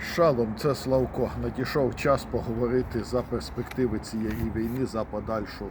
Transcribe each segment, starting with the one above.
Шалом, це Славко. Надійшов час поговорити за перспективи цієї війни, за подальшу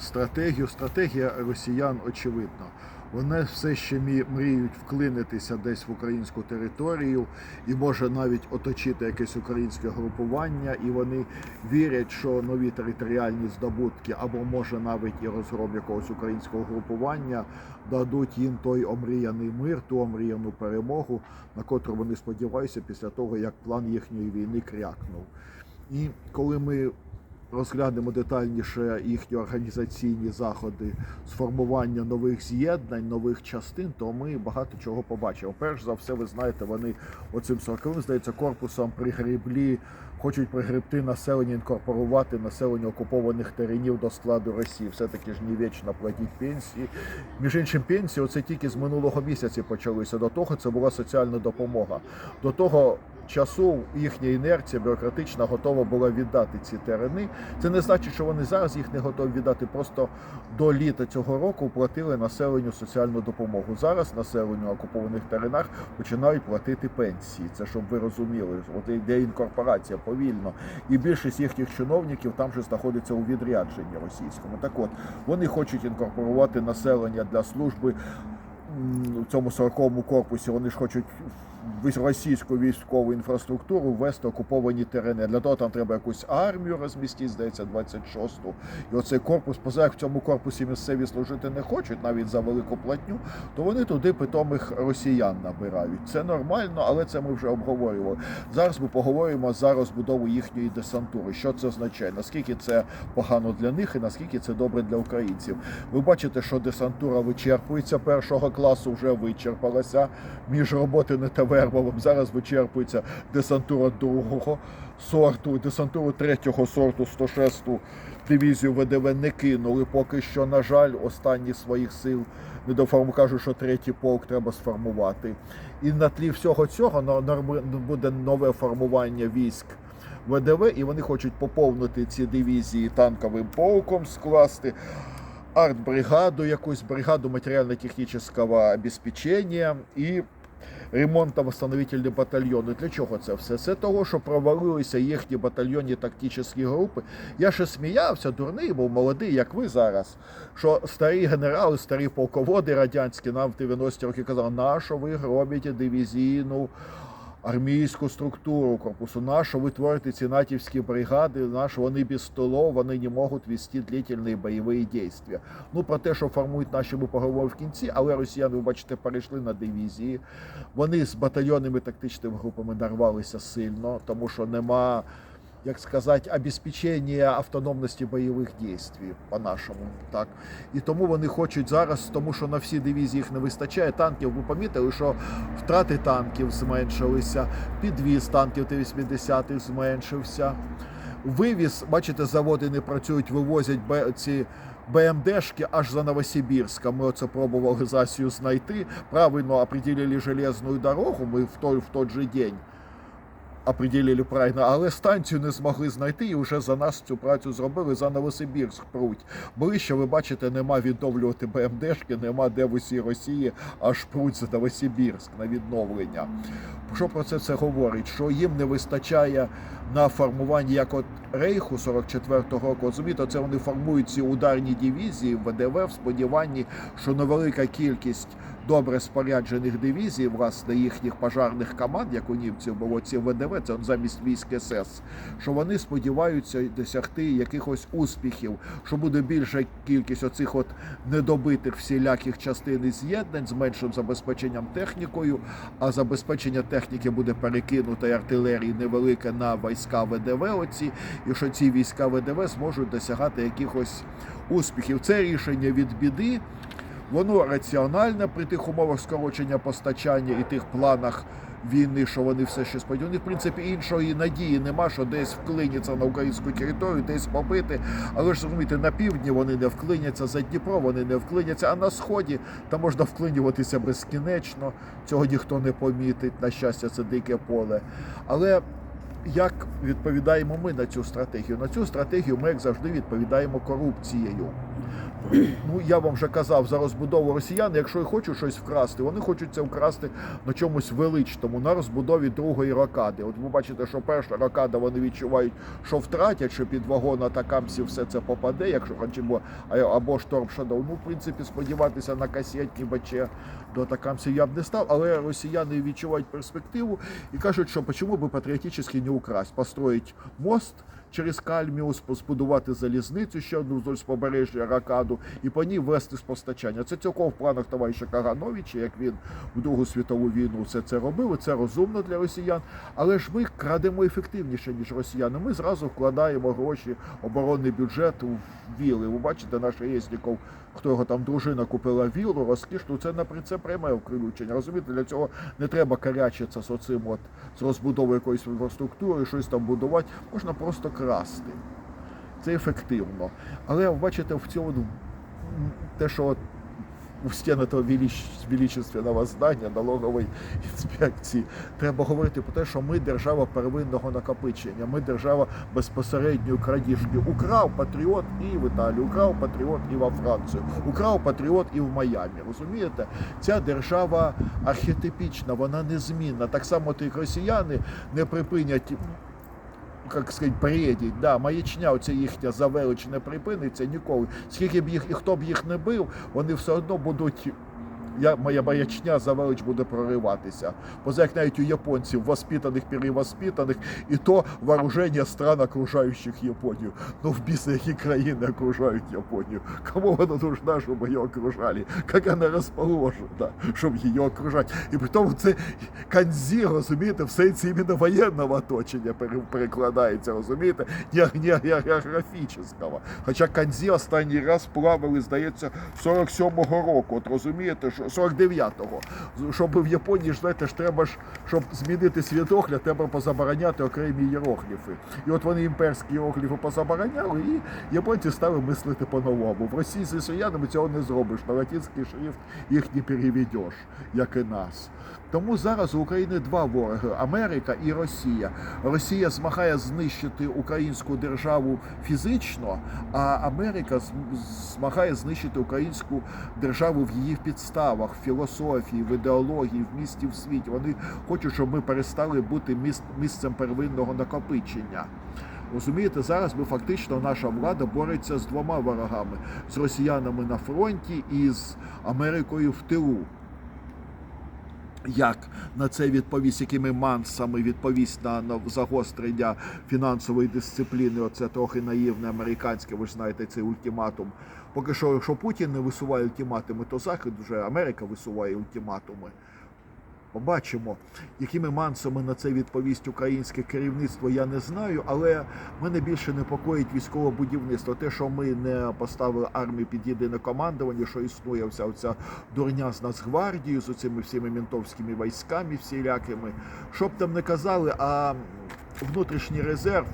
стратегію. Стратегія росіян очевидна. Вони все ще мріють вклинитися десь в українську територію і може навіть оточити якесь українське групування. І вони вірять, що нові територіальні здобутки або може навіть і розгром якогось українського групування дадуть їм той омріяний мир, ту омріяну перемогу, на котру вони сподіваються після того, як план їхньої війни крякнув. І коли ми розглянемо детальніше їхні організаційні заходи з формування нових з'єднань, нових частин, то ми багато чого побачимо. Перш за все, ви знаєте, вони оцим 40-м, здається, корпусом пригреблі, хочуть пригребти населення, інкорпорувати населення окупованих теренів до складу Росії. Все-таки ж не вічно платіть пенсії. Між іншим, пенсії оце тільки з минулого місяця почалися. До того це була соціальна допомога. До того часу їхня інерція бюрократична готова була віддати ці терени. Це не значить, що вони зараз їх не готові віддати. Просто до літа цього року платили населенню соціальну допомогу. Зараз населенню на окупованих теренах починають платити пенсії. Це щоб ви розуміли. От йде інкорпорація повільно. І більшість їхніх чиновників там же знаходиться у відрядженні російському. Так от вони хочуть інкорпорувати населення для служби в цьому 40-му корпусі. Вони ж хочуть російську військову інфраструктуру ввести окуповані терени. Для того там треба якусь армію розмістити, здається, 26-ту. І оцей корпус, поза як в цьому корпусі місцеві служити не хочуть, навіть за велику платню, то вони туди питомих росіян набирають. Це нормально, але це ми вже обговорювали. Зараз ми поговоримо за розбудову їхньої десантури. Що це означає? Наскільки це погано для них і наскільки це добре для українців? Ви бачите, що десантура вичерпується першого класу, вже вичерпалася між роботи не та Вербовим. Зараз вичерпується десантура другого сорту, десантуру третього сорту 106-ту дивізію ВДВ не кинули. Поки що, на жаль, останні своїх сил не доформу кажуть, що третій полк треба сформувати. І на тлі всього цього буде нове формування військ. ВДВ, і вони хочуть поповнити ці дивізії танковим полком, скласти артбригаду, якусь бригаду матеріально-технічного обеспечення і ремонтно-восстановительні батальйони. Для чого це все? Це того, що провалилися їхні батальйонні тактичні групи. Я ще сміявся, дурний, був молодий, як ви зараз. Що старі генерали, старі полководи радянські нам в 90-ті роки казали, нащо ви громите дивізійну армійську структуру корпусу, нашу витворити ви ці натівські бригади, на вони без столов, вони не можуть вести длительні бойові дії. Ну, про те, що формують наші ми поговоримо в кінці, але росіяни, ви бачите, перейшли на дивізії. Вони з батальйонними тактичними групами нарвалися сильно, тому що нема, як сказати, обезпечення автономності бойових дій, по-нашому. Так. І тому вони хочуть зараз, тому що на всі дивізії їх не вистачає танків. Ви помітили, що втрати танків зменшилися, підвіз танків Т-80 зменшився. Вивіз, бачите, заводи не працюють, вивозять ці БМДшки аж за Новосибірська. Ми оце пробували засію знайти. Правильно определили железну дорогу. Ми в той, в той же день определили правильно, але станцію не змогли знайти і вже за нас цю працю зробили за Новосибірськ пруть. Ближче, ви бачите, нема відновлювати БМДшки, нема де в усій Росії аж пруть за Новосибірськ на відновлення. Що про це це говорить? Що їм не вистачає на формуванні як от Рейху 44-го року. Розумієте, це вони формують ці ударні дивізії ВДВ в сподіванні, що невелика кількість добре споряджених дивізій, власне, їхніх пожарних команд, як у німців було ці ВДВ, це замість військ СС, що вони сподіваються досягти якихось успіхів, що буде більша кількість оцих от недобитих всіляких частин і з'єднань з меншим забезпеченням технікою, а забезпечення техніки буде перекинуто і артилерії невелике на війська ВДВ. Оці, і що ці війська ВДВ зможуть досягати якихось успіхів. Це рішення від біди. Воно раціональне при тих умовах скорочення постачання і тих планах війни, що вони все ще сподівають. В принципі, іншої надії нема, що десь вклиняться на українську територію, десь побити. Але ж розумієте, на півдні вони не вклиняться, за Дніпро вони не вклиняться, а на сході там можна вклинюватися безкінечно. Цього ніхто не помітить. На щастя, це дике поле. Але як відповідаємо ми на цю стратегію? На цю стратегію ми, як завжди, відповідаємо корупцією. Ну, я вам вже казав за розбудову росіян, якщо і хочуть щось вкрасти, вони хочуть це вкрасти на чомусь величному, на розбудові другої рокади. От ви бачите, що перша рокада вони відчувають, що втратять, що під вагон атакамсів все це попаде, якщо хочемо, або шторм Shadow. Ну, в принципі, сподіватися на касетні баче до атакамсів я б не став, але росіяни відчувають перспективу і кажуть, що чому би патріотично не украсть, построїть мост через Кальміус, збудувати залізницю ще одну вздовж побережжя Ракаду і по ній вести з постачання. Це цілком в планах товариша Кагановича, як він в Другу світову війну все це робив. і Це розумно для росіян. Але ж ми крадемо ефективніше ніж росіяни. Ми зразу вкладаємо гроші, оборонний бюджет у віли. Ви бачите, наш Резніков, хто його там дружина купила віллу, розкішну. Це на це пряме включення. Розумієте, для цього не треба карячитися з оцим от з розбудовою якоїсь інфраструктури, щось там будувати. Можна просто красти. Це ефективно. Але бачите, в цьому те, що у стіни того велич- величественного здання налогової інспекції треба говорити про те, що ми держава первинного накопичення, ми держава безпосередньої крадіжки. Украв патріот і в Італії, украв патріот і во Францію, украв патріот і в Майамі. Розумієте? Ця держава архетипічна, вона незмінна. Так само як росіяни не припинять як сказати, бредіть, да, маячня, оця їхня завелич не припиниться ніколи. Скільки б їх і хто б їх не бив, вони все одно будуть. Я, моя маячня за велич буде прориватися. Поза як навіть у японців, воспитаних, перевоспитаних, і то вооруження стран, окружаючих Японію. Ну, в біса, які країни окружають Японію. Кому вона нужна, щоб її окружали? Як вона розположена, щоб її окружати? І при тому це канзі, розумієте, в сенсі іменно воєнного оточення пере- перекладається, розумієте, не географічного. Хоча канзі останній раз плавали, здається, 47-го року. От розумієте, що 49-го. Щоб в Японії ж знаєте, ж треба ж, щоб змінити світогляд, треба позабороняти окремі іерогліфи. І от вони імперські іерогліфи позабороняли, і японці стали мислити по-новому. В Росії з росіянами цього не зробиш. На латинський шрифт їх не переведеш, як і нас. Тому зараз у України два вороги Америка і Росія. Росія змагає знищити українську державу фізично, а Америка змагає знищити українську державу в її підставах, в філософії, в ідеології, в місті, в світі. Вони хочуть, щоб ми перестали бути міс- місцем первинного накопичення. Розумієте, зараз ми фактично наша влада бореться з двома ворогами: з росіянами на фронті і з Америкою в тилу. Як на це відповість, якими мансами відповість на, на загострення фінансової дисципліни? Оце трохи наївне американське, ви ж знаєте, цей ультиматум. Поки що, якщо Путін не висуває ультиматуми, то Захід вже Америка висуває ультиматуми. Побачимо, якими мансами на це відповість українське керівництво, я не знаю, але мене більше непокоїть військове будівництво. Те, що ми не поставили армію під єдине командування, що існує вся ця дурня з Нацгвардією, з цими всіми ментовськими військами всілякими. Що б там не казали, а внутрішній резерв.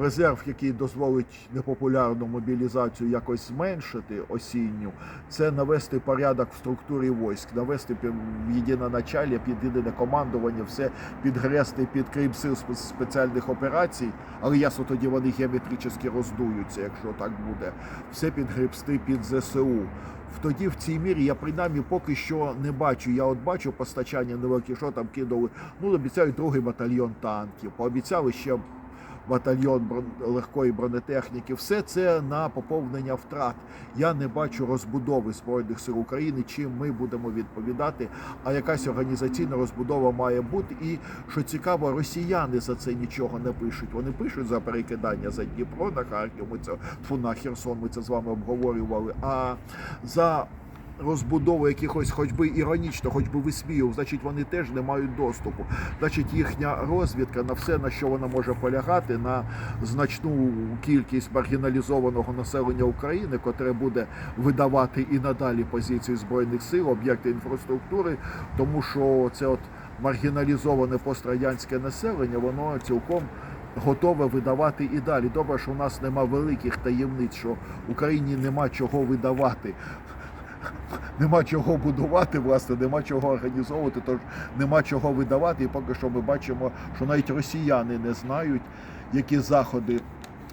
Резерв, який дозволить непопулярну мобілізацію якось зменшити осінню, це навести порядок в структурі військ, навести в єдине началля, під єдине командування, все підгрести під Крим сил спеціальних операцій, але ясно тоді вони геометрично роздуються, якщо так буде. Все підгребсти під ЗСУ. Тоді в цій мірі я принаймні поки що не бачу. Я от бачу постачання невеликі, що там кидали. Ну, обіцяють другий батальйон танків, пообіцяли ще батальйон легкої бронетехніки. Все це на поповнення втрат. Я не бачу розбудови збройних сил України. Чим ми будемо відповідати? А якась організаційна розбудова має бути. І що цікаво, росіяни за це нічого не пишуть. Вони пишуть за перекидання за Дніпро на Харків. Ми це фу, на Херсон. Ми це з вами обговорювали. А за розбудову якихось, хоч би іронічно, хоч би висмію, значить вони теж не мають доступу. Значить, їхня розвідка на все, на що вона може полягати, на значну кількість маргіналізованого населення України, котре буде видавати і надалі позиції збройних сил, об'єкти інфраструктури, тому що це от маргіналізоване пострадянське населення, воно цілком. Готове видавати і далі. Добре, що у нас нема великих таємниць, що Україні нема чого видавати нема чого будувати, власне, нема чого організовувати, тож нема чого видавати. І поки що ми бачимо, що навіть росіяни не знають, які заходи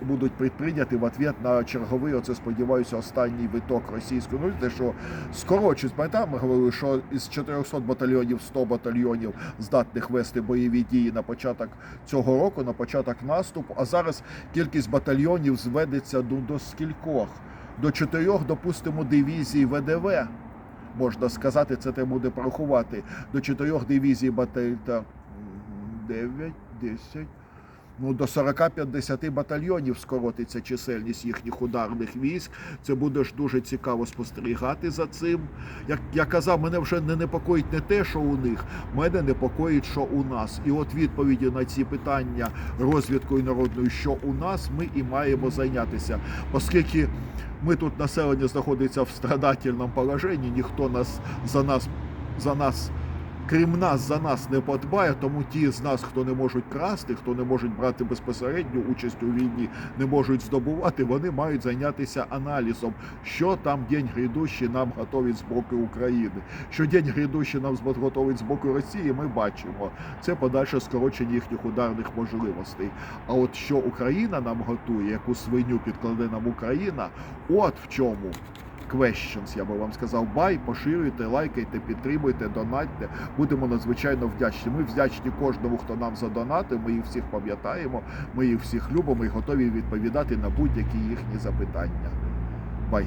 будуть предприйняті в ответ на черговий, оце сподіваюся, останній виток російської. Ну, те, що скорочують, пам'ятаємо, ми говорили, що із 400 батальйонів 100 батальйонів здатних вести бойові дії на початок цього року, на початок наступу. А зараз кількість батальйонів зведеться до, до скількох? До чотирьох, допустимо, дивізій ВДВ. Можна сказати, це треба буде порахувати. До чотирьох дивізій баталь... та 9, 10, ну до 40-50 батальйонів скоротиться чисельність їхніх ударних військ. Це буде ж дуже цікаво спостерігати за цим. Як я казав, мене вже не непокоїть не те, що у них, мене непокоїть, що у нас. І от відповіді на ці питання розвідкою народною, що у нас, ми і маємо зайнятися, оскільки. Ми тут населення знаходиться в страдательному положенні, ніхто нас за нас за нас. Крім нас за нас не подбає, тому ті з нас, хто не можуть красти, хто не можуть брати безпосередню участь у війні, не можуть здобувати, вони мають зайнятися аналізом, що там день грядущий нам готовить з боку України. Що день грядущий нам готовить з боку Росії, ми бачимо. Це подальше скорочення їхніх ударних можливостей. А от що Україна нам готує, яку свиню підкладе нам Україна, от в чому questions, я би вам сказав, бай, поширюйте, лайкайте, підтримуйте, донатьте. Будемо надзвичайно вдячні. Ми вдячні кожному, хто нам задонатив. Ми їх всіх пам'ятаємо, ми їх всіх любимо і готові відповідати на будь-які їхні запитання. Бай.